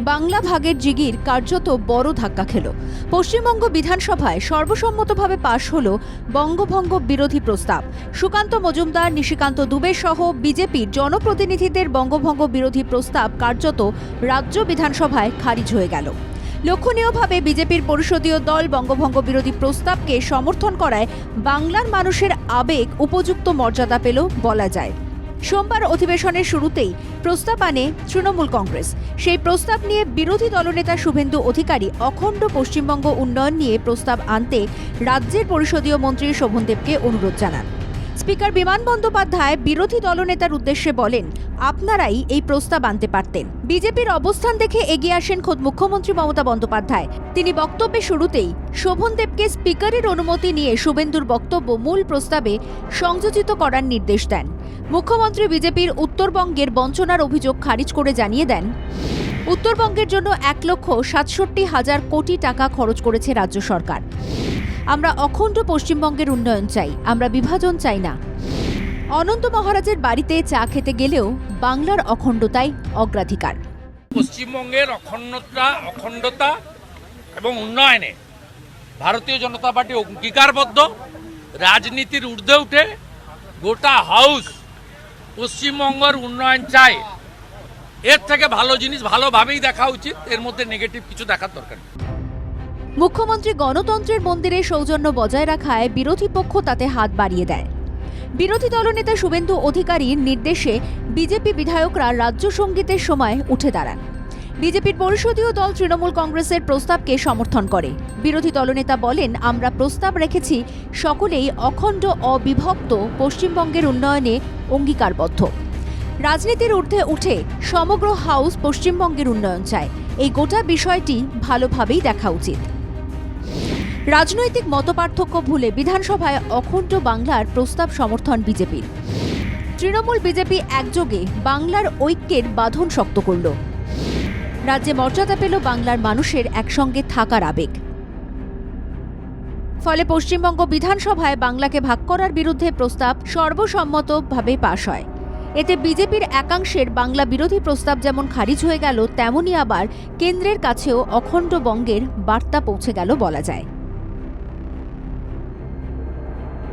বাংলা ভাগের জিগির কার্যত বড় ধাক্কা খেল। পশ্চিমবঙ্গ বিধানসভায় সর্বসম্মতভাবে পাশ হল বঙ্গভঙ্গ বিরোধী প্রস্তাব। সুকান্ত মজুমদার, নিশিকান্ত দুবে সহ বিজেপির জনপ্রতিনিধিদের বঙ্গভঙ্গ বিরোধী প্রস্তাব কার্যত রাজ্য বিধানসভায় খারিজ হয়ে গেল। লক্ষণীয়ভাবে বিজেপির পরিষদীয় দল বঙ্গভঙ্গ বিরোধী প্রস্তাবকে সমর্থন করায় বাংলার মানুষের আবেগ উপযুক্ত মর্যাদা পেল বলা যায়। সোমবার অধিবেশনের শুরুতেই প্রস্তাব আনে তৃণমূল কংগ্রেস। সেই প্রস্তাব নিয়ে বিরোধী দলনেতা শুভেন্দু অধিকারী অখণ্ড পশ্চিমবঙ্গ উন্নয়ন নিয়ে প্রস্তাব আনতে রাজ্যের পরিষদীয় মন্ত্রী শোভনদেবকে অনুরোধ জানান। স্পিকার বিমান বন্দ্যোপাধ্যায় বিরোধী দলনেতার উদ্দেশ্যে বলেন, আপনারাই এই প্রস্তাব আনতে পারতেন। বিজেপির অবস্থান দেখে এগিয়ে আসেন খোদ মুখ্যমন্ত্রী মমতা বন্দ্যোপাধ্যায়। তিনি বক্তব্যে শুরুতেই শোভনদেবকে স্পিকারের অনুমতি নিয়ে শুভেন্দুর বক্তব্য মূল প্রস্তাবে সংযোজিত করার নির্দেশ দেন। মুখ্যমন্ত্রী বিজেপির উত্তরবঙ্গের বঞ্চনার অভিযোগ খারিজ করে জানিয়ে দেন, উত্তরবঙ্গের জন্য এক লক্ষ সাতষট্টি হাজার কোটি টাকা খরচ করেছে রাজ্য সরকার। আমরা অখণ্ড পশ্চিমবঙ্গের উন্নয়ন চাই, আমরা বিভাজন চাই না। অনন্ত মহারাজের বাড়িতে চা খেতে গেলেও বাংলার অখণ্ডতাই অগ্রাধিকার। পশ্চিমবঙ্গের অখণ্ডতা অখণ্ডতা এবং উন্নয়নে ভারতীয় জনতা পার্টি অঙ্গীকারবদ্ধ। রাজনীতির ঊর্ধ্বে উঠে গোটা হাউস পশ্চিমবঙ্গের উন্নয়ন চায়। এর থেকে ভালো জিনিস ভালোভাবেই দেখা উচিত, এর মধ্যে নেগেটিভ কিছু দেখার দরকার নেই। মুখ্যমন্ত্রী গণতন্ত্রের মন্দিরে সৌজন্য বজায় রাখায় বিরোধী পক্ষ তাতে হাত বাড়িয়ে দেয়। বিরোধী দলনেতা শুভেন্দু অধিকারীর নির্দেশে বিজেপি বিধায়করা রাজ্য সঙ্গীতের সময় উঠে দাঁড়ান। বিজেপির পরিষদীয় দল তৃণমূল কংগ্রেসের প্রস্তাবকে সমর্থন করে। বিরোধী দলনেতা বলেন, আমরা প্রস্তাব রেখেছি, সকলেই অখণ্ড, অবিভক্ত, পশ্চিমবঙ্গের উন্নয়নে অঙ্গীকারবদ্ধ। রাজনীতির ঊর্ধ্বে উঠে সমগ্র হাউস পশ্চিমবঙ্গের উন্নয়ন চায়। এই গোটা বিষয়টি ভালোভাবেই দেখা উচিত। রাজনৈতিক মতপার্থক্য ভুলে বিধানসভায় অখণ্ড বাংলার প্রস্তাব সমর্থন বিজেপির। তৃণমূল বিজেপি একযোগে বাংলার ঐক্যের বাঁধন শক্ত করল। রাজ্যে মর্যাদা পেল বাংলার মানুষের একসঙ্গে থাকার আবেগ। ফলে পশ্চিমবঙ্গ বিধানসভায় বাংলাকে ভাগ করার বিরুদ্ধে প্রস্তাব সর্বসম্মতভাবে পাশ হয়। এতে বিজেপির একাংশের বাংলা বিরোধী প্রস্তাব যেমন খারিজ হয়ে গেল তেমনই আবার কেন্দ্রের কাছেও অখণ্ড বঙ্গের বার্তা পৌঁছে গেল বলা যায়।